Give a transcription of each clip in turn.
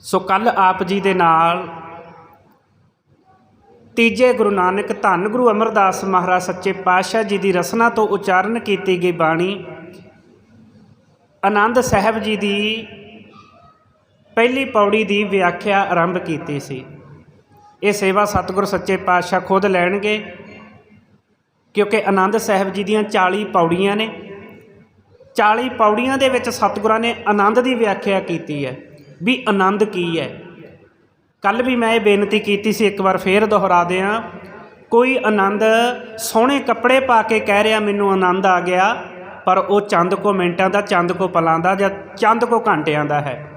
ਸੋ ਕੱਲ ਆਪ ਜੀ ਦੇ ਨਾਲ ਤੀਜੇ ਗੁਰੂ ਨਾਨਕ ਧੰਨ ਗੁਰੂ ਅਮਰਦਾਸ ਮਹਾਰਾਜ ਸੱਚੇ ਪਾਤਸ਼ਾਹ ਜੀ ਦੀ ਰਸਨਾ ਤੋਂ ਉਚਾਰਨ ਕੀਤੀ ਗਈ ਬਾਣੀ ਆਨੰਦ ਸਾਹਿਬ ਜੀ ਦੀ ਪਹਿਲੀ ਪੌੜੀ ਦੀ ਵਿਆਖਿਆ ਆਰੰਭ ਕੀਤੀ ਸੀ। ਇਹ ਸੇਵਾ ਸਤਿਗੁਰ ਸੱਚੇ ਪਾਤਸ਼ਾਹ ਖੁਦ ਲੈਣਗੇ ਕਿਉਂਕਿ ਆਨੰਦ ਸਾਹਿਬ ਜੀ ਦੀਆਂ 40 ਪੌੜੀਆਂ ਨੇ। 40 ਪੌੜੀਆਂ ਦੇ ਵਿੱਚ ਸਤਿਗੁਰਾਂ ਨੇ ਆਨੰਦ ਦੀ ਵਿਆਖਿਆ ਕੀਤੀ ਹੈ। ਵੀ ਆਨੰਦ ਕੀ ਹੈ? ਕੱਲ ਵੀ ਮੈਂ ਇਹ ਬੇਨਤੀ ਕੀਤੀ ਸੀ, ਇੱਕ ਵਾਰ ਫੇਰ ਦੁਹਰਾ ਦਿਆਂ, ਕੋਈ ਆਨੰਦ ਸੋਹਣੇ ਕੱਪੜੇ ਪਾ ਕੇ ਕਹਿ ਰਿਹਾ ਮੈਨੂੰ ਆਨੰਦ ਆ ਗਿਆ, ਪਰ ਉਹ ਚੰਦ ਕੋ ਮਿੰਟਾਂ ਦਾ, ਚੰਦ ਕੋ ਪਲਾਂ ਦਾ ਜਾਂ ਚੰਦ ਕੋ ਘੰਟਿਆਂ ਦਾ ਹੈ।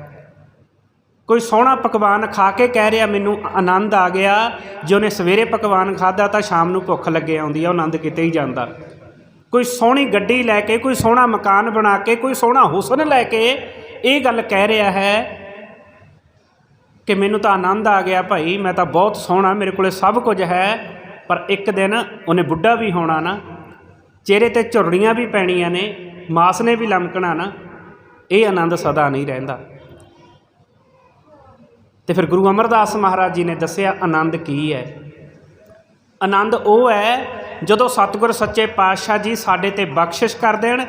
ਕੋਈ ਸੋਹਣਾ ਪਕਵਾਨ ਖਾ ਕੇ ਕਹਿ ਰਿਹਾ ਮੈਨੂੰ ਆਨੰਦ ਆ ਗਿਆ, ਜੇ ਉਹਨੇ ਸਵੇਰੇ ਪਕਵਾਨ ਖਾਦਾ ਤਾਂ ਸ਼ਾਮ ਨੂੰ ਭੁੱਖ ਲੱਗੇ ਆਉਂਦੀ ਆ, ਉਹ ਆਨੰਦ ਕਿਤੇ ਹੀ ਜਾਂਦਾ। ਕੋਈ ਸੋਹਣੀ ਗੱਡੀ ਲੈ ਕੇ, ਕੋਈ ਸੋਹਣਾ ਮਕਾਨ ਬਣਾ ਕੇ, ਕੋਈ ਸੋਹਣਾ ਹੁਸਨ ਲੈ ਕੇ ਇਹ ਗੱਲ ਕਹਿ ਰਿਹਾ ਹੈ ਕਿ ਮੈਨੂੰ ਤਾਂ ਆਨੰਦ ਆ ਗਿਆ ਭਾਈ, ਮੈਂ ਤਾਂ ਬਹੁਤ ਸੋਹਣਾ, ਮੇਰੇ ਕੋਲੇ ਸਭ ਕੁਝ ਹੈ, ਪਰ ਇੱਕ ਦਿਨ ਉਹਨੇ ਬੁੱਢਾ ਵੀ ਹੋਣਾ ਨਾ, ਚਿਹਰੇ ਤੇ ਝੁਰੜੀਆਂ ਵੀ ਪੈਣੀਆਂ ਨੇ, ਮਾਸ ਨੇ ਵੀ ਲਮਕਣਾ ਨਾ, ਇਹ ਆਨੰਦ ਸਦਾ ਨਹੀਂ ਰਹਿੰਦਾ। ਤੇ ਫਿਰ ਗੁਰੂ ਅਮਰਦਾਸ ਮਹਾਰਾਜ ਜੀ ਨੇ ਦੱਸਿਆ, ਆਨੰਦ ਕੀ ਹੈ? ਆਨੰਦ ਉਹ ਹੈ ਜਦੋਂ ਸਤਿਗੁਰ ਸੱਚੇ ਪਾਤਸ਼ਾਹ ਜੀ ਸਾਡੇ ਤੇ ਬਖਸ਼ਿਸ਼ ਕਰ ਦੇਣ,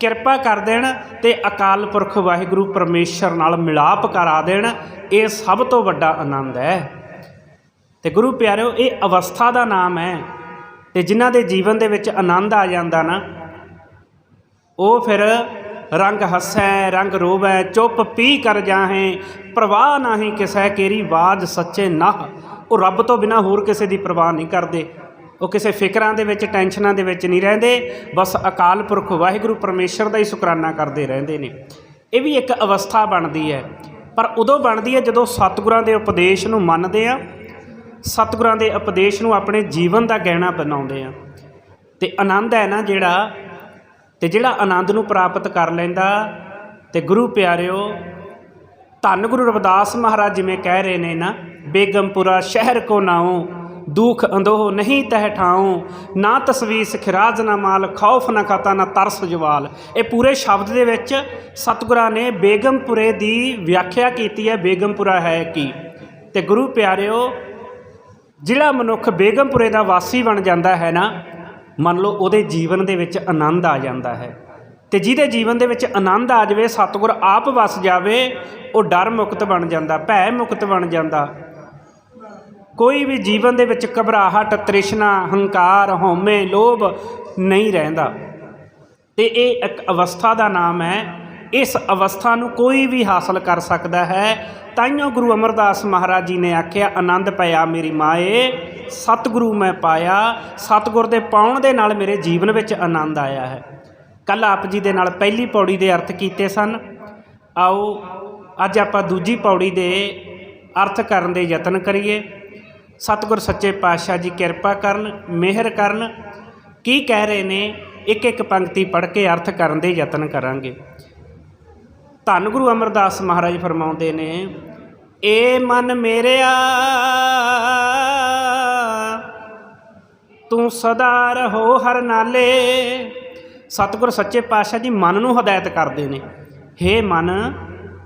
ਕਿਰਪਾ ਕਰ ਦੇਣ ਤੇ ਅਕਾਲ ਪੁਰਖ ਵਾਹਿਗੁਰੂ ਪਰਮੇਸ਼ਰ ਨਾਲ ਮਿਲਾਪ ਕਰਾ ਦੇਣ, ਇਹ ਸਭ ਤੋਂ ਵੱਡਾ ਆਨੰਦ ਹੈ। ਤੇ ਗੁਰੂ ਪਿਆਰਿਓ, ਇਹ ਅਵਸਥਾ ਦਾ ਨਾਮ ਹੈ ਤੇ ਜਿਨ੍ਹਾਂ ਦੇ ਜੀਵਨ ਦੇ ਵਿੱਚ ਆਨੰਦ ਆ ਜਾਂਦਾ ਨਾ, ਉਹ ਫਿਰ ਰੰਗ ਹੱਸੈ, ਰੰਗ ਰੋਵੈ, ਚੁੱਪ ਪੀ ਕਰ ਜਾਹੇ, ਪ੍ਰਵਾਹ ਨਾਹੀ ਕਿਸੈ ਕੇਰੀ ਬਾਜ ਸੱਚੇ ਨਾਹ। ਉਹ ਰੱਬ ਤੋਂ ਬਿਨਾ ਹੋਰ ਕਿਸੇ ਦੀ ਪ੍ਰਵਾਹ ਨਹੀਂ ਕਰਦੇ। ਉਹ ਕਿਸੇ ਫਿਕਰਾਂ ਦੇ ਵਿੱਚ, ਟੈਨਸ਼ਨਾਂ ਦੇ ਵਿੱਚ ਨਹੀਂ ਰਹਿੰਦੇ। ਬਸ ਅਕਾਲ ਪੁਰਖ ਵਾਹਿਗੁਰੂ ਪਰਮੇਸ਼ਰ ਦਾ ਹੀ ਸ਼ੁਕਰਾਨਾ ਕਰਦੇ ਰਹਿੰਦੇ ਨੇ। ਇਹ ਵੀ ਇੱਕ ਅਵਸਥਾ ਬਣਦੀ ਹੈ। ਪਰ ਉਦੋਂ ਬਣਦੀ ਹੈ ਜਦੋਂ ਸਤਿਗੁਰਾਂ ਦੇ ਉਪਦੇਸ਼ ਨੂੰ ਮੰਨਦੇ ਆ ਸਤਿਗੁਰਾਂ ਦੇ ਉਪਦੇਸ਼ ਨੂੰ ਆਪਣੇ ਜੀਵਨ ਦਾ ਗਹਿਣਾ ਬਣਾਉਂਦੇ ਆ ਤੇ ਆਨੰਦ ਹੈ ਨਾ ਜਿਹੜਾ, ਤੇ ਜਿਹੜਾ ਆਨੰਦ ਨੂੰ ਪ੍ਰਾਪਤ ਕਰ ਲੈਂਦਾ। ਤੇ ਗੁਰੂ ਪਿਆਰਿਓ, ਧੰਨ ਗੁਰੂ ਰਵਿਦਾਸ ਮਹਾਰਾਜ ਜਿਵੇਂ ਕਹਿ ਰਹੇ ਨੇ ਨਾ, ਬੇਗਮਪੁਰਾ ਸ਼ਹਿਰ ਕੋ ਨਾਉ। ਦੁਖ ਅੰਦੋਹ ਨਹੀਂ ਤਹਿ ਠਾਉ। ਨਾ ਤਸਵੀਸ ਖਿਰਾਜ ਨਾ ਮਾਲ। ਖੌਫ ਨਾ ਖਤਾ, ਨਾ ਤਰਸ ਜਵਾਲ। ਇਹ ਪੂਰੇ ਸ਼ਬਦ ਦੇ ਵਿੱਚ ਸਤਿਗੁਰਾਂ ਨੇ ਬੇਗਮਪੁਰੇ ਦੀ ਵਿਆਖਿਆ ਕੀਤੀ ਹੈ। ਬੇਗਮਪੁਰਾ ਹੈ ਕੀ? ਤੇ ਗੁਰੂ ਪਿਆਰਿਓ ਜਿਹੜਾ ਮਨੁੱਖ ਬੇਗਮਪੁਰੇ ਦਾ ਵਾਸੀ ਬਣ ਜਾਂਦਾ ਹੈ ਨਾ, ਮੰਨ ਲਓ ਉਹਦੇ ਜੀਵਨ ਦੇ ਵਿੱਚ ਆਨੰਦ ਆ ਜਾਂਦਾ ਹੈ। ਤੇ ਜਿਹਦੇ ਜੀਵਨ ਦੇ ਵਿੱਚ ਆਨੰਦ ਆ ਜਾਵੇ, ਸਤਿਗੁਰ ਆਪ ਵਸ ਜਾਵੇ, ਉਹ ਡਰ ਮੁਕਤ ਬਣ ਜਾਂਦਾ, ਭੈ ਮੁਕਤ ਬਣ ਜਾਂਦਾ। ਕੋਈ ਵੀ ਜੀਵਨ ਦੇ ਵਿੱਚ ਘਬਰਾਹਟ, ਤ੍ਰਿਸ਼ਨਾ, ਹੰਕਾਰ, ਹਉਮੈ, ਲੋਭ ਨਹੀਂ ਰਹਿੰਦਾ। ਤੇ ਇਹ ਇੱਕ ਅਵਸਥਾ ਦਾ ਨਾਮ ਹੈ। ਇਸ ਅਵਸਥਾ ਨੂੰ ਕੋਈ ਵੀ ਹਾਸਲ ਕਰ ਸਕਦਾ ਹੈ। ਤਾਈਓ ਗੁਰੂ ਅਮਰਦਾਸ ਮਹਾਰਾਜ ਜੀ ਨੇ ਆਖਿਆ, ਆਨੰਦ ਪਿਆ ਮੇਰੀ ਮਾਏ, ਸਤਿਗੁਰੂ ਮੈਂ ਪਾਇਆ, ਸਤਿਗੁਰ ਦੇ ਪਾਉਣ ਦੇ ਨਾਲ ਮੇਰੇ ਜੀਵਨ ਵਿੱਚ ਆਨੰਦ ਆਇਆ ਹੈ। ਕੱਲ ਆਪ ਜੀ ਦੇ ਨਾਲ ਪਹਿਲੀ ਪੌੜੀ ਦੇ ਅਰਥ ਕੀਤੇ ਸਨ। ਆਓ, ਅੱਜ ਆਪਾਂ ਦੂਜੀ ਪੌੜੀ ਦੇ ਅਰਥ ਕਰਨ ਦੇ ਯਤਨ ਕਰੀਏ। ਸਤਿਗੁਰ ਸੱਚੇ ਪਾਤਸ਼ਾਹ ਜੀ ਕਿਰਪਾ ਕਰਨ, ਮਿਹਰ ਕਰਨ। ਕੀ ਕਹਿ ਰਹੇ ਨੇ? ਇੱਕ ਇੱਕ ਪੰਕਤੀ ਪੜ੍ਹ ਕੇ ਅਰਥ ਕਰਨ ਦੇ ਯਤਨ ਕਰਾਂਗੇ। ਧੰਨ ਗੁਰੂ ਅਮਰਦਾਸ ਮਹਾਰਾਜ ਫਰਮਾਉਂਦੇ ਨੇ, ਏ ਮਨ ਮੇਰਿਆ, ਤੂੰ ਸਦਾ ਰਹੋ ਹਰ ਨਾਲੇ। ਸਤਿਗੁਰ ਸੱਚੇ ਪਾਤਸ਼ਾਹ ਜੀ ਮਨ ਨੂੰ ਹਦਾਇਤ ਕਰਦੇ ਨੇ, ਹੇ ਮਨ,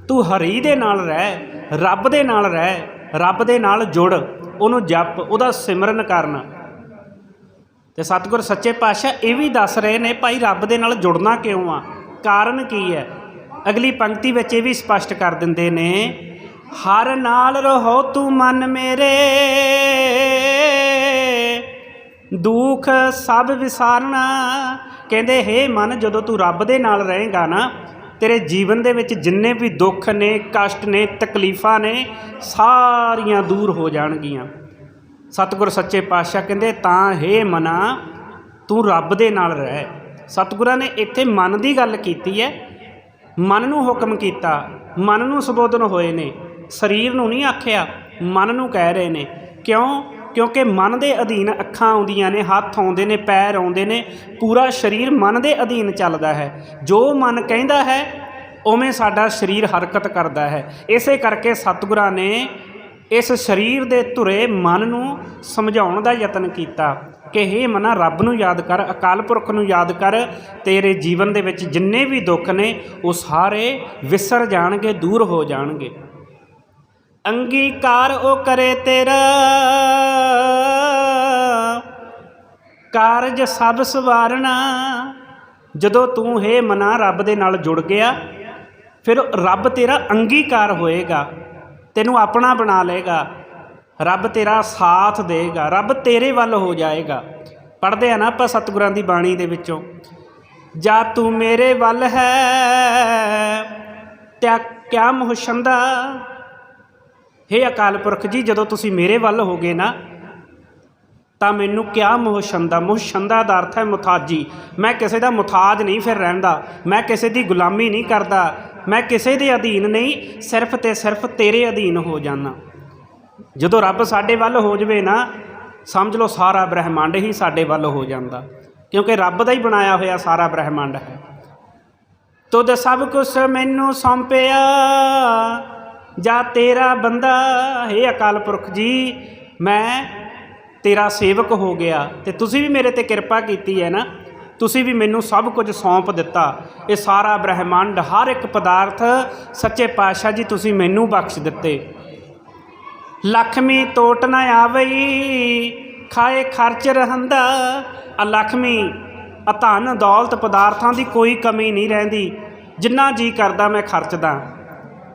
ਤੂੰ ਹਰੀ ਦੇ ਨਾਲ ਰਹਿ, ਰੱਬ ਦੇ ਨਾਲ ਰਹਿ ਰੱਬ ਦੇ ਨਾਲ ਜੁੜ, ਉਹਨੂੰ ਜਪ, ਉਹਦਾ ਸਿਮਰਨ ਕਰਨ। ਤੇ ਸਤਿਗੁਰ ਸੱਚੇ ਪਾਤਸ਼ਾਹ ਇਹ ਵੀ ਦੱਸ ਰਹੇ ਨੇ, ਭਾਈ, ਰੱਬ ਦੇ ਨਾਲ ਜੁੜਨਾ ਕਿਉਂ ਆ? ਕਾਰਨ ਕੀ ਹੈ? ਅਗਲੀ ਪੰਕਤੀ ਵਿੱਚ ਇਹ ਵੀ ਸਪਸ਼ਟ ਕਰ ਦਿੰਦੇ ਨੇ, ਹਰ ਨਾਲ ਰਹੋ ਤੂੰ ਮਨ ਮੇਰੇ, ਦੁੱਖ ਸਭ ਵਿਸਾਰਨਾ। ਕਹਿੰਦੇ, ਹੇ ਮਨ, ਜਦੋਂ ਤੂੰ ਰੱਬ ਦੇ ਨਾਲ ਰਹੇਗਾ ਨਾ ਤੇਰੇ ਜੀਵਨ ਦੇ ਵਿੱਚ ਜਿੰਨੇ ਵੀ ਦੁੱਖ ਨੇ, ਕਸ਼ਟ ਨੇ, ਤਕਲੀਫਾਂ ਨੇ, ਸਾਰੀਆਂ ਦੂਰ ਹੋ ਜਾਣਗੀਆਂ। ਸਤਿਗੁਰ ਸੱਚੇ ਪਾਤਸ਼ਾਹ ਕਹਿੰਦੇ, ਤਾਂ ਹੇ ਮਨਾ, ਤੂੰ ਰੱਬ ਦੇ ਨਾਲ ਰਹਿ। ਸਤਿਗੁਰਾਂ ਨੇ ਇੱਥੇ ਮਨ ਦੀ ਗੱਲ ਕੀਤੀ ਹੈ। ਮਨ ਨੂੰ ਹੁਕਮ ਕੀਤਾ, ਮਨ ਨੂੰ ਸੰਬੋਧਨ ਹੋਏ ਨੇ। ਸਰੀਰ ਨੂੰ ਨਹੀਂ ਆਖਿਆ, ਮਨ ਨੂੰ ਕਹਿ ਰਹੇ ਨੇ। ਕਿਉਂ? ਕਿਉਂਕਿ ਮਨ ਦੇ ਅਧੀਨ ਅੱਖਾਂ ਆਉਂਦੀਆਂ ਨੇ, ਹੱਥ ਆਉਂਦੇ ਨੇ, ਪੈਰ ਆਉਂਦੇ ਨੇ, ਪੂਰਾ ਸਰੀਰ ਮਨ ਦੇ ਅਧੀਨ ਚੱਲਦਾ ਹੈ। ਜੋ ਮਨ ਕਹਿੰਦਾ ਹੈ, ਉਵੇਂ ਸਾਡਾ ਸਰੀਰ ਹਰਕਤ ਕਰਦਾ ਹੈ। ਇਸੇ ਕਰਕੇ ਸਤਿਗੁਰਾਂ ਨੇ ਇਸ ਸਰੀਰ ਦੇ ਧੁਰੇ ਮਨ ਨੂੰ ਸਮਝਾਉਣ ਦਾ ਯਤਨ ਕੀਤਾ ਕਿ ਹੇ ਮਨਾ, ਰੱਬ ਨੂੰ ਯਾਦ ਕਰ, ਅਕਾਲ ਪੁਰਖ ਨੂੰ ਯਾਦ ਕਰ, ਤੇਰੇ ਜੀਵਨ ਦੇ ਵਿੱਚ ਜਿੰਨੇ ਵੀ ਦੁੱਖ ਨੇ, ਉਹ ਸਾਰੇ ਵਿਸਰ ਜਾਣਗੇ, ਦੂਰ ਹੋ ਜਾਣਗੇ। ਅੰਗੀਕਾਰ ਉਹ ਕਰੇ ਤੇਰਾ। ਕਾਰਜ ਸਭ ਸਵਾਰਣਾ ਜਦੋਂ ਤੂੰ ਹੈ ਮਨਾ ਰੱਬ ਦੇ ਨਾਲ ਜੁੜ ਗਿਆ, ਫਿਰ ਰੱਬ ਤੇਰਾ ਅੰਗੀਕਾਰ ਹੋਏਗਾ, ਤੈਨੂੰ ਆਪਣਾ ਬਣਾ ਲਏਗਾ। ਰੱਬ ਤੇਰਾ ਸਾਥ ਦੇਗਾ ਰੱਬ ਤੇਰੇ ਵੱਲ ਹੋ ਜਾਏਗਾ। ਪੜ੍ਹਦੇ ਆ ਨਾ ਆਪਾਂ ਸਤਿਗੁਰਾਂ ਦੀ ਬਾਣੀ ਦੇ ਵਿੱਚੋਂ। ਜਾ ਤੂੰ ਮੇਰੇ ਵੱਲ ਹੈ, ਤਿਆ ਕਿਆ ਮੁਹਸ਼ੰਦਾ ਹੇ ਅਕਾਲ ਪੁਰਖ ਜੀ, ਜਦੋਂ ਤੁਸੀਂ ਮੇਰੇ ਵੱਲ ਹੋਗੇ ਨਾ, ਤਾਂ ਮੈਨੂੰ ਕਿਆ ਮੁਹਸ਼ੰਦਾ ਮੁਹਸ਼ੰਦਾ ਦਾ ਅਰਥ ਹੈ ਮੁਥਾਜੀ। ਮੈਂ ਕਿਸੇ ਦਾ ਮੁਥਾਜ ਨਹੀਂ ਫਿਰ ਰਹਿੰਦਾ। ਮੈਂ ਕਿਸੇ ਦੀ ਗੁਲਾਮੀ ਨਹੀਂ ਕਰਦਾ। ਮੈਂ ਕਿਸੇ ਦੇ ਅਧੀਨ ਨਹੀਂ, ਸਿਰਫ ਤੇ ਸਿਰਫ ਤੇਰੇ ਅਧੀਨ ਹੋ ਜਾਣਾ ਜਦੋਂ ਰੱਬ ਸਾਡੇ ਵੱਲ ਹੋ ਜਵੇ ਨਾ, ਸਮਝ ਲਓ ਸਾਰਾ ਬ੍ਰਹਿਮੰਡ ਹੀ ਸਾਡੇ ਵੱਲ ਹੋ ਜਾਂਦਾ। ਕਿਉਂਕਿ ਰੱਬ ਦਾ ਹੀ ਬਣਾਇਆ ਹੋਇਆ ਸਾਰਾ ਬ੍ਰਹਿਮੰਡ ਹੈ। ਤੁਧ ਸਭ ਕੁਛ ਮੈਨੂੰ ਸੌਂਪਿਆ। ਜਾਂ ਤੇਰਾ ਬੰਦਾ, ਹੈ ਅਕਾਲ ਪੁਰਖ ਜੀ, ਮੈਂ ਤੇਰਾ ਸੇਵਕ ਹੋ ਗਿਆ ਤੇ ਤੁਸੀਂ ਵੀ ਮੇਰੇ ਤੇ ਕਿਰਪਾ ਕੀਤੀ ਹੈ ਨਾ। ਤੁਸੀਂ ਵੀ ਮੈਨੂੰ ਸਭ ਕੁਝ ਸੌਂਪ ਦਿੱਤਾ। ਇਹ ਸਾਰਾ ਬ੍ਰਹਿਮੰਡ, ਹਰ ਇੱਕ ਪਦਾਰਥ, ਸੱਚੇ ਪਾਤਸ਼ਾਹ ਜੀ, ਤੁਸੀਂ ਮੈਨੂੰ ਬਖਸ਼ ਦਿੱਤੇ। ਲਖਮੀ ਟੋਟ ਨਾ ਆਵਈ, ਖਾਏ ਖਰਚ ਰਹੰਦਾ। ਆ ਲਖਮੀ ਆ ਧਨ ਦੌਲਤ ਪਦਾਰਥਾਂ ਦੀ ਕੋਈ ਕਮੀ ਨਹੀਂ ਰਹਿੰਦੀ। ਜਿੰਨਾ ਜੀ ਕਰਦਾ, ਮੈਂ ਖਰਚਦਾ।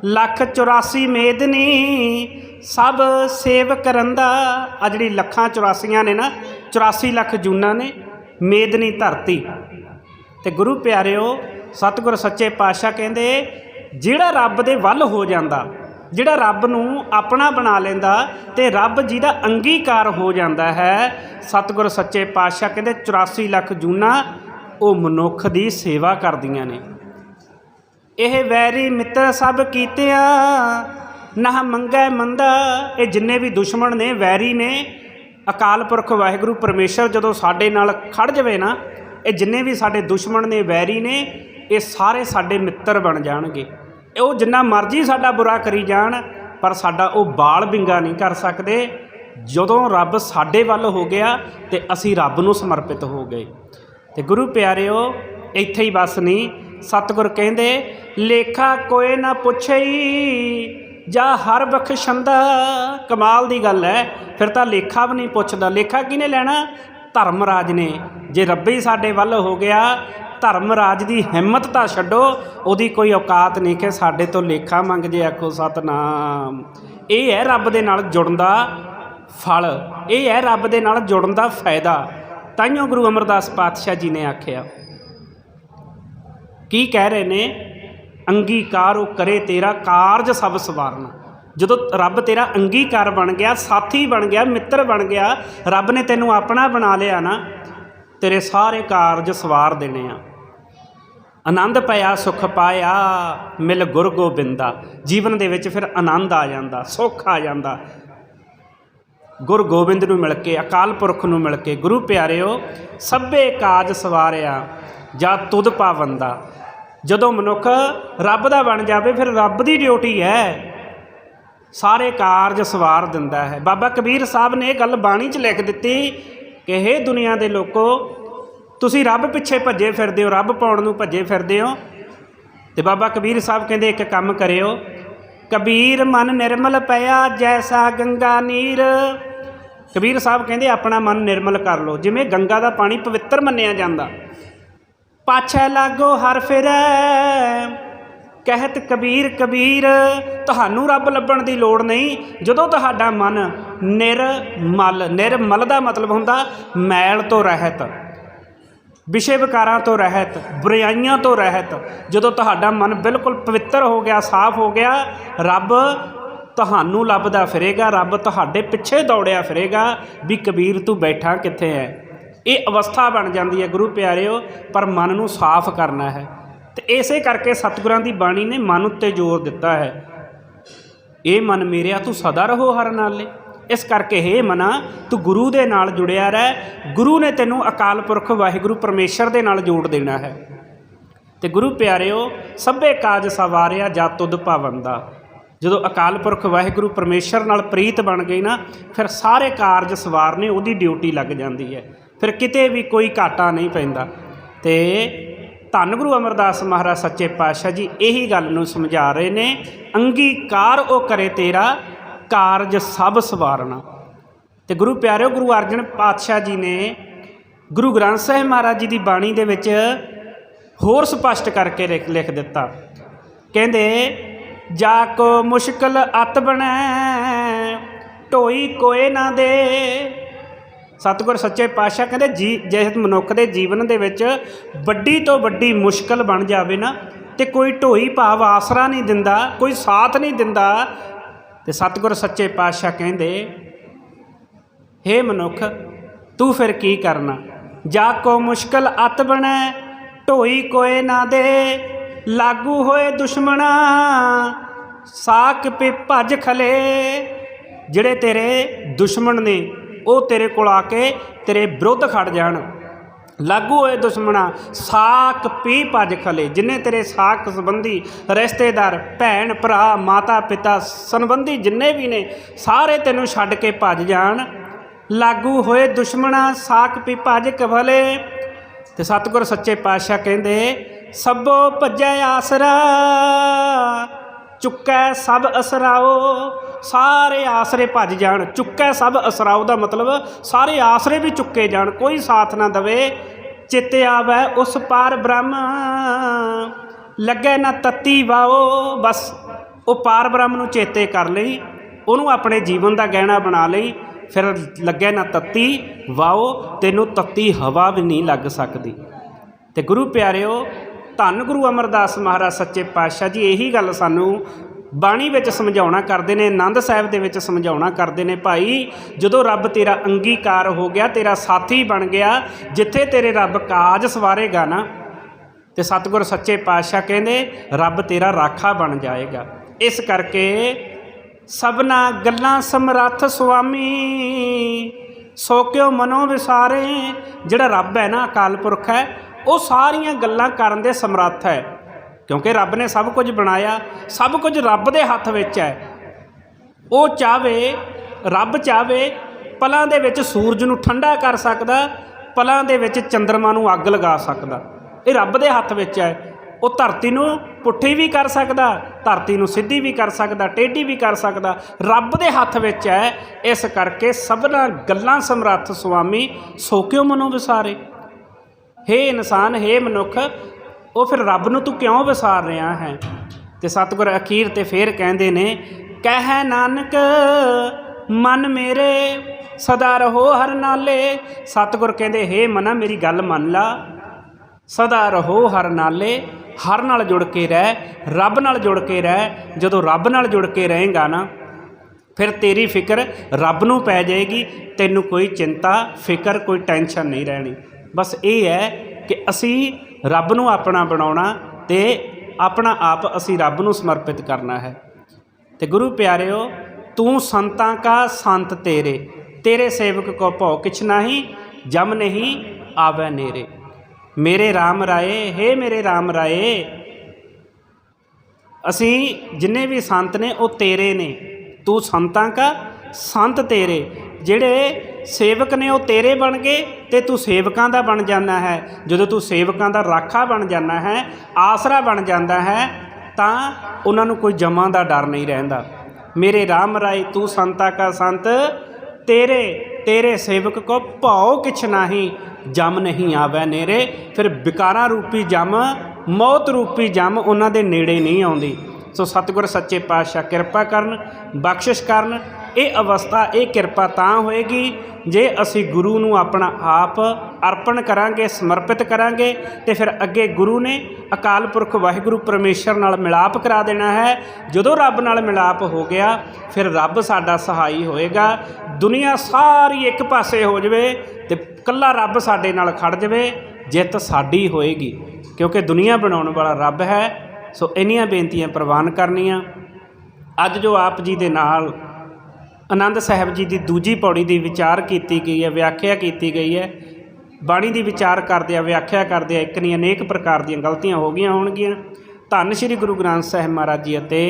ਲੱਖ 84 ਮੇਦਨੀ ਸਭ ਸੇਵ ਕਰੰਦਾ ਆ ਜਿਹੜੀ ਲੱਖਾਂ 84 ਨੇ ਨਾ 84 ਲੱਖ ਜੂਨਾਂ ਨੇ ਮੇਦਨੀ ਧਰਤੀ। ਤੇ ਗੁਰੂ ਪਿਆਰਿਓ, ਸਤਿਗੁਰ ਸੱਚੇ ਪਾਤਸ਼ਾਹ ਕਹਿੰਦੇ, ਜਿਹੜਾ ਰੱਬ ਦੇ ਵੱਲ ਹੋ ਜਾਂਦਾ, ਜਿਹੜਾ ਰੱਬ ਨੂੰ ਆਪਣਾ ਬਣਾ ਲੈਂਦਾ ਤੇ ਰੱਬ ਜਿਹਦਾ ਅੰਗੀਕਾਰ ਹੋ ਜਾਂਦਾ ਹੈ, ਸਤਿਗੁਰ ਸੱਚੇ ਪਾਤਸ਼ਾਹ ਕਹਿੰਦੇ 84 ਲੱਖ ਜੂਨਾ ਉਹ ਮਨੁੱਖ ਦੀ ਸੇਵਾ ਕਰਦੀਆਂ ਨੇ। ਇਹ ਵੈਰੀ ਮਿੱਤਰ ਸਭ ਕੀਤਿਆਂ। ਨਾ ਮੰਗੈ ਮੰਦਾ। ਇਹ ਜਿੰਨੇ ਵੀ ਦੁਸ਼ਮਣ ਨੇ, ਵੈਰੀ ਨੇ। ਅਕਾਲ ਪੁਰਖ ਵਾਹਿਗੁਰੂ ਪਰਮੇਸ਼ਰ ਜਦੋਂ ਸਾਡੇ ਨਾਲ ਖੜ ਜਾਵੇ ਨਾ, ਇਹ ਜਿੰਨੇ ਵੀ ਸਾਡੇ ਦੁਸ਼ਮਣ ਨੇ, ਵੈਰੀ ਨੇ, ਇਹ ਸਾਰੇ ਸਾਡੇ ਮਿੱਤਰ ਬਣ ਜਾਣਗੇ। ਇਹ ਉਹ ਜਿੰਨਾ ਮਰਜ਼ੀ ਸਾਡਾ ਬੁਰਾ ਕਰੀ ਜਾਣ, ਪਰ ਸਾਡਾ ਉਹ ਬਾਲ ਬਿੰਗਾ ਨਹੀਂ ਕਰ ਸਕਦੇ। ਜਦੋਂ ਰੱਬ ਸਾਡੇ ਵੱਲ ਹੋ ਗਿਆ ਤੇ ਅਸੀਂ ਰੱਬ ਨੂੰ ਸਮਰਪਿਤ ਹੋ ਗਏ। ਤੇ ਗੁਰੂ ਪਿਆਰਿਓ, ਇੱਥੇ ਹੀ ਬਸ ਨਹੀਂ ਸਤਿਗੁਰ ਕਹਿੰਦੇ, ਲੇਖਾ ਕੋਏ ਨਾ ਪੁੱਛਈ, ਜਾਂ ਹਰ ਬਖਸ਼ੰਦਾ ਕਮਾਲ ਦੀ ਗੱਲ ਹੈ, ਫਿਰ ਤਾਂ ਲੇਖਾ ਵੀ ਨਹੀਂ ਪੁੱਛਦਾ। ਲੇਖਾ ਕਿਹਨੇ ਲੈਣਾ? ਧਰਮ ਰਾਜ ਨੇ। ਜੇ ਰੱਬੇ ਹੀ ਸਾਡੇ ਵੱਲ ਹੋ ਗਿਆ ਧਰਮ ਰਾਜ ਦੀ ਹਿੰਮਤ ਤਾਂ ਛੱਡੋ, ਉਹਦੀ ਕੋਈ ਔਕਾਤ ਨਹੀਂ ਕਿ ਸਾਡੇ ਤੋਂ ਲੇਖਾ ਮੰਗ ਜੇ, ਆਖੋ ਸਤਨਾਮ। ਇਹ ਹੈ ਰੱਬ ਦੇ ਨਾਲ ਜੁੜਨ ਦਾ ਫਲ। ਇਹ ਹੈ ਰੱਬ ਦੇ ਨਾਲ ਜੁੜਨ ਦਾ ਫਾਇਦਾ। ਤਾਈਓ ਗੁਰੂ ਅਮਰਦਾਸ ਪਾਤਸ਼ਾਹ ਜੀ ਨੇ ਆਖਿਆ। ਕੀ ਕਹਿ ਰਹੇ ਨੇ? ਅੰਗੀਕਾਰ ਉਹ ਕਰੇ ਤੇਰਾ ਕਾਰਜ ਸਭ ਸਵਾਰਨਾ। ਜਦੋਂ ਰੱਬ ਤੇਰਾ ਅੰਗੀਕਾਰ ਬਣ ਗਿਆ, ਸਾਥੀ ਬਣ ਗਿਆ, ਮਿੱਤਰ ਬਣ ਗਿਆ, ਰੱਬ ਨੇ ਤੈਨੂੰ ਆਪਣਾ ਬਣਾ ਲਿਆ ਨਾ, ਤੇਰੇ ਸਾਰੇ ਕਾਰਜ ਸਵਾਰ ਦੇਣੇ ਆ। ਆਨੰਦ ਪਿਆ, ਸੁਖ ਪਾਇਆ, ਮਿਲ ਗੁਰ ਗੋਬਿੰਦਾ। ਜੀਵਨ ਦੇ ਵਿੱਚ ਫਿਰ ਆਨੰਦ ਆ ਜਾਂਦਾ, ਸੁੱਖ ਆ ਜਾਂਦਾ। ਗੁਰ ਗੋਬਿੰਦ ਨੂੰ ਮਿਲ ਕੇ, ਅਕਾਲ ਪੁਰਖ ਨੂੰ ਮਿਲ ਕੇ, ਗੁਰੂ ਪਿਆਰਿਓ, ਸਭੇ ਕਾਜ ਸਵਾਰਿਆ, ਜਾਂ ਤੁਧ ਪਾਵੰਦਾ। ਜਦੋਂ ਮਨੁੱਖ ਰੱਬ ਦਾ ਬਣ ਜਾਵੇ, ਫਿਰ ਰੱਬ ਦੀ ਡਿਊਟੀ ਹੈ। ਸਾਰੇ ਕਾਰਜ ਸਵਾਰ ਦਿੰਦਾ ਹੈ। ਬਾਬਾ ਕਬੀਰ ਸਾਹਿਬ ਨੇ ਇਹ ਗੱਲ ਬਾਣੀ 'ਚ ਲਿਖ ਦਿੱਤੀ ਕਿ, ਹੇ ਦੁਨੀਆ ਦੇ ਲੋਕੋ, ਤੁਸੀਂ ਰੱਬ ਪਿੱਛੇ ਭੱਜੇ ਫਿਰਦੇ ਹੋ, ਰੱਬ ਪਾਉਣ ਨੂੰ ਭੱਜੇ ਫਿਰਦੇ ਹੋ। ਤੇ ਬਾਬਾ ਕਬੀਰ ਸਾਹਿਬ ਕਹਿੰਦੇ, ਇੱਕ ਕੰਮ ਕਰਿਓ। ਕਬੀਰ ਮਨ ਨਿਰਮਲ ਪਿਆ, ਜੈਸਾ ਗੰਗਾ ਨੀਰ। ਕਬੀਰ ਸਾਹਿਬ ਕਹਿੰਦੇ, ਆਪਣਾ ਮਨ ਨਿਰਮਲ ਕਰ ਲਓ। ਜਿਵੇਂ ਗੰਗਾ ਦਾ ਪਾਣੀ ਪਵਿੱਤਰ ਮੰਨਿਆ ਜਾਂਦਾ। ਪਾਛੈ ਲਾਗੋ ਹਰ ਫਿਰੈ। ਕਹਿਤ ਕਬੀਰ ਕਬੀਰ, ਤੁਹਾਨੂੰ ਰੱਬ ਲੱਭਣ ਦੀ ਲੋੜ ਨਹੀਂ। ਜਦੋਂ ਤੁਹਾਡਾ ਮਨ ਨਿਰਮਲ ਨਿਰਮਲ ਦਾ ਮਤਲਬ ਹੁੰਦਾ, ਮੈਲ ਤੋਂ ਰਹਿਤ ਵਿਸ਼ੇ ਵਿਕਾਰਾਂ ਤੋਂ ਰਹਿਤ ਬੁਰਾਈਆਂ ਤੋਂ ਰਹਿਤ, ਜਦੋਂ ਤੁਹਾਡਾ ਮਨ ਬਿਲਕੁਲ ਪਵਿੱਤਰ ਹੋ ਗਿਆ, ਸਾਫ਼ ਹੋ ਗਿਆ, ਰੱਬ ਤੁਹਾਨੂੰ ਲੱਭਦਾ ਫਿਰੇਗਾ, ਰੱਬ ਤੁਹਾਡੇ ਪਿੱਛੇ ਦੌੜਿਆ ਫਿਰੇਗਾ ਵੀ ਕਬੀਰ ਤੂੰ ਬੈਠਾ ਕਿੱਥੇ ਹੈ। ਇਹ ਅਵਸਥਾ ਬਣ ਜਾਂਦੀ ਹੈ ਗੁਰੂ ਪਿਆਰਿਓ, ਪਰ ਮਨ ਨੂੰ ਸਾਫ਼ ਕਰਨਾ ਹੈ। ਤੇ ਇਸੇ ਕਰਕੇ ਸਤਿਗੁਰਾਂ ਦੀ ਬਾਣੀ ਨੇ ਮਨ ਉੱਤੇ ਜ਼ੋਰ ਦਿੱਤਾ ਹੈ। ਇਹ ਮਨ ਮੇਰਿਆ, ਤੂੰ ਸਦਾ ਰਹੋ ਹਰ ਨਾਲੇ। ਇਸ ਕਰਕੇ ਹੇ ਮਨਾ, ਤੂੰ ਗੁਰੂ ਦੇ ਨਾਲ ਜੁੜਿਆ ਰਹਿ। ਗੁਰੂ ਨੇ ਤੈਨੂੰ ਅਕਾਲ ਪੁਰਖ ਵਾਹਿਗੁਰੂ ਪਰਮੇਸ਼ਰ ਦੇ ਨਾਲ ਜੋੜ ਦੇਣਾ ਹੈ। ਤੇ ਗੁਰੂ ਪਿਆਰਿਓ, ਸਭੇ ਕਾਜ ਸਵਾਰਿਆ ਜਾ ਤੁਧ ਪਾਵੰਦਾ ਜਦੋਂ ਅਕਾਲ ਪੁਰਖ ਵਾਹਿਗੁਰੂ ਪਰਮੇਸ਼ਰ ਨਾਲ ਪ੍ਰੀਤ ਬਣ ਗਈ ਨਾ, ਫਿਰ ਸਾਰੇ ਕਾਰਜ ਸਵਾਰਨੇ ਉਹਦੀ ਡਿਊਟੀ ਲੱਗ ਜਾਂਦੀ ਹੈ। ਫਿਰ ਕਿਤੇ ਵੀ ਕੋਈ ਘਾਟਾ ਨਹੀਂ ਪੈਂਦਾ। ਤੇ ਧੰਨ ਗੁਰੂ ਅਮਰਦਾਸ ਮਹਾਰਾਜ ਸੱਚੇ ਪਾਤਸ਼ਾਹ ਜੀ ਇਹੀ ਗੱਲ ਨੂੰ ਸਮਝਾ ਰਹੇ ਨੇ, ਅੰਗੀਕਾਰ ਉਹ ਕਰੇ ਤੇਰਾ, ਕਾਰਜ ਸਭ ਸਵਾਰਨਾ। ਤੇ ਗੁਰੂ ਪਿਆਰਿਓ, ਗੁਰੂ ਅਰਜਨ ਪਾਤਸ਼ਾਹ ਜੀ ਨੇ ਗੁਰੂ ਗ੍ਰੰਥ ਸਾਹਿਬ ਮਹਾਰਾਜ ਜੀ ਦੀ ਬਾਣੀ ਦੇ ਵਿੱਚ ਹੋਰ ਸਪਸ਼ਟ ਕਰਕੇ ਲਿਖ ਲਿਖ ਦਿੱਤਾ। ਕਹਿੰਦੇ, ਜਾ ਕੋ ਮੁਸ਼ਕਲ ਅਤ ਬਣੈ, ਢੋਈ ਕੋਏ ਨਾ ਦੇ ਸਤਿਗੁਰ ਸੱਚੇ ਪਾਤਸ਼ਾਹ ਕਹਿੰਦੇ ਜੀ, ਜੇ ਮਨੁੱਖ ਦੇ ਜੀਵਨ ਦੇ ਵਿੱਚ ਵੱਡੀ ਤੋਂ ਵੱਡੀ ਮੁਸ਼ਕਲ ਬਣ ਜਾਵੇ ਨਾ, ਤੇ ਕੋਈ ਢੋਈ ਭਾਵ ਆਸਰਾ ਨਹੀਂ ਦਿੰਦਾ, ਕੋਈ ਸਾਥ ਨਹੀਂ ਦਿੰਦਾ, ਤੇ ਸਤਿਗੁਰ ਸੱਚੇ ਪਾਤਸ਼ਾਹ ਕਹਿੰਦੇ, ਹੇ ਮਨੁੱਖ, ਤੂੰ ਫਿਰ ਕੀ ਕਰਨਾ? ਜਾ ਕੋ ਮੁਸ਼ਕਲ ਅਤ ਬਣੈ, ਢੋਈ ਕੋਏ ਨਾ ਦੇ, ਲਾਗੂ ਹੋਏ ਦੁਸ਼ਮਣਾ, ਸਾਕ ਪੇ ਭੱਜ ਖਲੇ, ਜਿਹੜੇ ਤੇਰੇ ਦੁਸ਼ਮਣ ਨੇ ਉਹ ਤੇਰੇ ਕੋਲ ਆ ਕੇ ਤੇਰੇ ਵਿਰੁੱਧ ਖੜ ਜਾਣ। ਲਾਗੂ ਹੋਏ ਦੁਸ਼ਮਣਾ, ਸਾਕ ਪੀ ਭੱਜ ਖਲੇ, ਜਿੰਨੇ ਤੇਰੇ ਸਾਕ ਸੰਬੰਧੀ ਰਿਸ਼ਤੇਦਾਰ, ਭੈਣ, ਭਰਾ, ਮਾਤਾ, ਪਿਤਾ ਸੰਬੰਧੀ ਜਿੰਨੇ ਵੀ ਨੇ, ਸਾਰੇ ਤੈਨੂੰ ਛੱਡ ਕੇ ਭੱਜ ਜਾਣ। ਲਾਗੂ ਹੋਏ ਦੁਸ਼ਮਣਾ, ਸਾਕ ਪੀ ਭੱਜ ਕਵਲੇ ਤੇ ਸਤਿਗੁਰ ਸੱਚੇ ਪਾਤਸ਼ਾਹ ਕਹਿੰਦੇ, ਸਭੋ ਭੱਜੈ ਆਸਰਾ। ਚੁੱਕੈ ਸਭ ਅਸਰਾਓ, ਸਾਰੇ ਆਸਰੇ ਭੱਜ ਜਾਣ। ਚੁੱਕੈ ਸਭ ਅਸਰਾਓ ਦਾ ਮਤਲਬ ਸਾਰੇ ਆਸਰੇ ਵੀ ਚੁੱਕੇ ਜਾਣ, ਕੋਈ ਸਾਥ ਨਾ ਦਵੇ। ਚਿੱਤ ਆਵੈ ਉਸ ਪਾਰ ਬ੍ਰਹਮ, ਲੱਗੇ ਨਾ ਤਤੀ ਵਾਓ। ਬਸ ਉਹ ਪਾਰ ਬ੍ਰਹਮ ਨੂੰ ਚੇਤੇ ਕਰ ਲਈ, ਉਹਨੂੰ ਆਪਣੇ ਜੀਵਨ ਦਾ ਗਹਿਣਾ ਬਣਾ ਲਈ। ਫਿਰ ਲੱਗੇ ਨਾ ਤੱਤੀ ਵਾਓ, ਤੈਨੂੰ ਤੱਤੀ ਹਵਾ ਵੀ ਨਹੀਂ ਲੱਗ ਸਕਦੀ। ਤੇ ਗੁਰੂ ਪਿਆਰਿਓ ਧੰਨ ਗੁਰੂ ਅਮਰਦਾਸ ਮਹਾਰਾਜ, ਸੱਚੇ ਪਾਤਸ਼ਾਹ ਜੀ, ਇਹੀ ਗੱਲ ਸਾਨੂੰ ਬਾਣੀ ਵਿੱਚ ਸਮਝਾਉਣਾ ਕਰਦੇ ਨੇ, ਆਨੰਦ ਸਾਹਿਬ ਦੇ ਵਿੱਚ ਸਮਝਾਉਣਾ ਕਰਦੇ ਨੇ, ਭਾਈ ਜਦੋਂ ਰੱਬ ਤੇਰਾ ਅੰਗੀਕਾਰ ਹੋ ਗਿਆ, ਤੇਰਾ ਸਾਥੀ ਬਣ ਗਿਆ, ਜਿੱਥੇ ਤੇਰੇ ਰੱਬ ਕਾਜ ਸਵਾਰੇਗਾ ਨਾ, ਤੇ ਸਤਿਗੁਰ ਸੱਚੇ ਪਾਤਸ਼ਾਹ ਕਹਿੰਦੇ, ਰੱਬ ਤੇਰਾ ਰਾਖਾ ਬਣ ਜਾਏਗਾ। ਇਸ ਕਰਕੇ ਸਭਨਾ ਗੱਲਾਂ ਸਮਰੱਥ ਸੁਆਮੀ, ਸੋ ਕਿਉ ਮਨੋ ਵਿਸਾਰੇ, ਜਿਹੜਾ ਰੱਬ ਹੈ ਨਾ ਅਕਾਲ ਪੁਰਖ ਹੈ ਉਹ ਸਾਰੀਆਂ ਗੱਲਾਂ ਕਰਨ ਦੇ ਸਮਰੱਥ ਹੈ। ਕਿਉਂਕਿ ਰੱਬ ਨੇ ਸਭ ਕੁਝ ਬਣਾਇਆ, ਸਭ ਕੁਝ ਰੱਬ ਦੇ ਹੱਥ ਵਿੱਚ ਹੈ। ਉਹ ਚਾਵੇ ਰੱਬ ਚਾਵੇ ਪਲਾਂ ਦੇ ਵਿੱਚ ਸੂਰਜ ਨੂੰ ਠੰਡਾ ਕਰ ਸਕਦਾ, ਪਲਾਂ ਦੇ ਵਿੱਚ ਚੰ드ਰਮਾ ਨੂੰ ਅੱਗ ਲਗਾ ਸਕਦਾ। ਇਹ ਰੱਬ ਦੇ ਹੱਥ ਵਿੱਚ ਹੈ। ਉਹ ਧਰਤੀ ਨੂੰ ਪੁੱਠੀ ਵੀ ਕਰ ਸਕਦਾ, ਧਰਤੀ ਨੂੰ ਸਿੱਧੀ ਵੀ ਕਰ ਸਕਦਾ, ਟੇਢੀ ਵੀ ਕਰ ਸਕਦਾ। ਰੱਬ ਦੇ ਹੱਥ ਵਿੱਚ ਹੈ। ਇਸ ਕਰਕੇ ਸਭਨਾ ਗੱਲਾਂ ਸਮਰੱਥ ਸੁਆਮੀ ਸੋ ਕਿਉ ਮਨੋ ਵਿਸਾਰੇ? ਹੇ ਇਨਸਾਨ, ਹੇ ਮਨੁੱਖ, ਉਹ ਫਿਰ ਰੱਬ ਨੂੰ ਤੂੰ ਕਿਉਂ ਵਿਸਾਰ ਰਿਹਾ ਹੈ? ਤੇ ਸਤਿਗੁਰ ਅਖੀਰ ਤੇ ਫੇਰ ਕਹਿੰਦੇ ਨੇ, ਕਹਿ ਨਾਨਕ, ਮਨ ਮੇਰੇ ਸਦਾ ਰਹੋ ਹਰ ਨਾਲੇ। ਸਤਿਗੁਰ ਕਹਿੰਦੇ, ਹੇ ਮਨਾ, ਮੇਰੀ ਗੱਲ ਮੰਨ ਲਾ। ਸਦਾ ਰਹੋ ਹਰ ਨਾਲੇ, ਹਰ ਨਾਲ ਜੁੜ ਕੇ ਰਹਿ, ਰੱਬ ਨਾਲ ਜੁੜ ਕੇ ਰਹਿ। ਜਦੋਂ ਰੱਬ ਨਾਲ ਜੁੜ ਕੇ ਰਹੇਗਾ ਨਾ, ਫਿਰ ਤੇਰੀ ਫਿਕਰ ਰੱਬ ਨੂੰ ਪੈ ਜਾਏਗੀ, ਤੈਨੂੰ ਕੋਈ ਚਿੰਤਾ, ਫਿਕਰ, ਕੋਈ ਟੈਨਸ਼ਨ ਨਹੀਂ ਰਹਿਣੀ। ਬਸ ਇਹ ਹੈ ਕਿ ਅਸੀਂ ਰੱਬ ਨੂੰ ਆਪਣਾ ਬਣਾਉਣਾ ਤੇ ਆਪਣਾ ਆਪ ਅਸੀਂ ਰੱਬ ਨੂੰ ਸਮਰਪਿਤ ਕਰਨਾ ਹੈ। ਤੇ ਗੁਰੂ ਪਿਆਰਿਓ, ਤੂੰ ਸੰਤਾਂ ਕਾ ਸੰਤ ਤੇਰੇ ਤੇਰੇ ਸੇਵਕ ਕੋ ਭਉ ਕਿਛ ਨਹੀਂ, ਜਮ ਨਹੀਂ ਆਵੈ ਨੇਰੇ। ਮੇਰੇ RAM ਰਾਏ, ਹੇ ਮੇਰੇ RAM ਰਾਏ, ਅਸੀਂ ਜਿੰਨੇ ਵੀ ਸੰਤ ਨੇ ਉਹ ਤੇਰੇ ਨੇ। ਤੂੰ ਸੰਤਾਂ ਕਾ ਸੰਤ ਤੇਰੇ ਜਿਹੜੇ ਸੇਵਕ ਨੇ ਉਹ ਤੇਰੇ ਬਣ ਗਏ ਤੇ ਤੂੰ ਸੇਵਕਾਂ ਦਾ ਬਣ ਜਾਂਦਾ ਹੈ। ਜਦੋਂ ਤੂੰ ਸੇਵਕਾਂ ਦਾ ਰਾਖਾ ਬਣ ਜਾਂਦਾ ਹੈ, ਆਸਰਾ ਬਣ ਜਾਂਦਾ ਹੈ, ਤਾਂ ਉਹਨਾਂ ਨੂੰ ਕੋਈ ਜਮਾਂ ਦਾ ਡਰ ਨਹੀਂ ਰਹਿੰਦਾ। ਮੇਰੇ RAM ਰਾਏ, ਤੂੰ ਸੰਤਾ ਕਾ ਸੰਤ, ਤੇਰੇ ਤੇਰੇ ਸੇਵਕ ਕੋ ਭਾਉ ਕਿਛ ਨਹੀਂ, ਜਮ ਨਹੀਂ ਆਵੇ ਨੇਰੇ। ਫਿਰ ਵਿਕਾਰਾਂ ਰੂਪੀ ਜਮ, ਮੌਤ ਰੂਪੀ ਜਮ ਉਹਨਾਂ ਦੇ ਨੇੜੇ ਨਹੀਂ ਆਉਂਦੀ। ਸੋ ਸਤਿਗੁਰ ਸੱਚੇ ਪਾਤਸ਼ਾਹ ਕਿਰਪਾ ਕਰਨ, ਬਖਸ਼ਿਸ਼ ਕਰਨ ਇਹ ਅਵਸਥਾ, ਇਹ ਕਿਰਪਾ ਤਾਂ ਹੋਏਗੀ ਜੇ ਅਸੀਂ ਗੁਰੂ ਨੂੰ ਆਪਣਾ ਆਪ ਅਰਪਣ ਕਰਾਂਗੇ, ਸਮਰਪਿਤ ਕਰਾਂਗੇ ਤੇ ਫਿਰ ਅੱਗੇ ਗੁਰੂ ਨੇ ਅਕਾਲ ਪੁਰਖ ਵਾਹਿਗੁਰੂ ਪਰਮੇਸ਼ਰ ਨਾਲ ਮਿਲਾਪ ਕਰਾ ਦੇਣਾ ਹੈ। ਜਦੋਂ ਰੱਬ ਨਾਲ ਮਿਲਾਪ ਹੋ ਗਿਆ, ਫਿਰ ਰੱਬ ਸਾਡਾ ਸਹਾਈ ਹੋਏਗਾ। ਦੁਨੀਆ ਸਾਰੀ ਇੱਕ ਪਾਸੇ ਹੋ ਜਾਵੇ ਤੇ ਕੱਲਾ ਰੱਬ ਸਾਡੇ ਨਾਲ ਖੜ ਜਾਵੇ, ਜਿੱਤ ਸਾਡੀ ਹੋਏਗੀ। ਕਿਉਂਕਿ ਦੁਨੀਆ ਬਣਾਉਣ ਵਾਲਾ ਰੱਬ ਹੈ, ਸੋ ਇੰਨੀਆਂ ਬੇਨਤੀਆਂ ਪ੍ਰਵਾਨ ਕਰਨੀਆਂ। ਅੱਜ ਜੋ ਆਪ ਜੀ ਦੇ ਨਾਲ ਆਨੰਦ ਸਾਹਿਬ ਜੀ ਦੀ ਦੂਜੀ ਪੌੜੀ ਦੀ ਵਿਚਾਰ ਕੀਤੀ ਗਈ ਹੈ, ਵਿਆਖਿਆ ਕੀਤੀ ਗਈ ਹੈ। ਬਾਣੀ ਦੀ ਵਿਚਾਰ ਕਰਦੇ ਆ, ਵਿਆਖਿਆ ਕਰਦੇ ਆ, ਇੱਕ ਨਹੀਂ ਅਨੇਕ ਪ੍ਰਕਾਰ ਦੀਆਂ ਗਲਤੀਆਂ ਹੋ ਗਈਆਂ ਹੋਣਗੀਆਂ। ਧੰਨ ਸ਼੍ਰੀ ਗੁਰੂ ਗ੍ਰੰਥ ਸਾਹਿਬ ਮਹਾਰਾਜ ਜੀ ਅਤੇ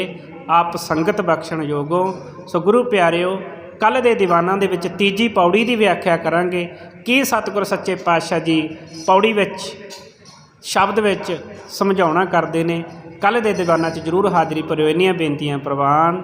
ਆਪ ਸੰਗਤ ਬਖਸ਼ਣ ਯੋਗੋ। ਸੋ ਗੁਰੂ ਪਿਆਰਿਓ ਕੱਲ ਦੇ ਦੀਵਾਨਾਂ ਦੇ ਵਿੱਚ ਤੀਜੀ ਪੌੜੀ ਦੀ ਵਿਆਖਿਆ ਕਰਾਂਗੇ। ਕੀ ਸਤਿਗੁਰ ਸੱਚੇ ਪਾਤਸ਼ਾਹ ਜੀ ਪੌੜੀ ਵਿੱਚ, ਸ਼ਬਦ ਵਿੱਚ ਸਮਝਾਉਣਾ ਕਰਦੇ ਨੇ? ਕੱਲ ਦੇ ਦੀਵਾਨਾਂ 'ਚ ਜ਼ਰੂਰ ਹਾਜ਼ਰੀ ਭਰਿਓ। ਇੰਨੀਆਂ ਬੇਨਤੀਆਂ ਪ੍ਰਵਾਨ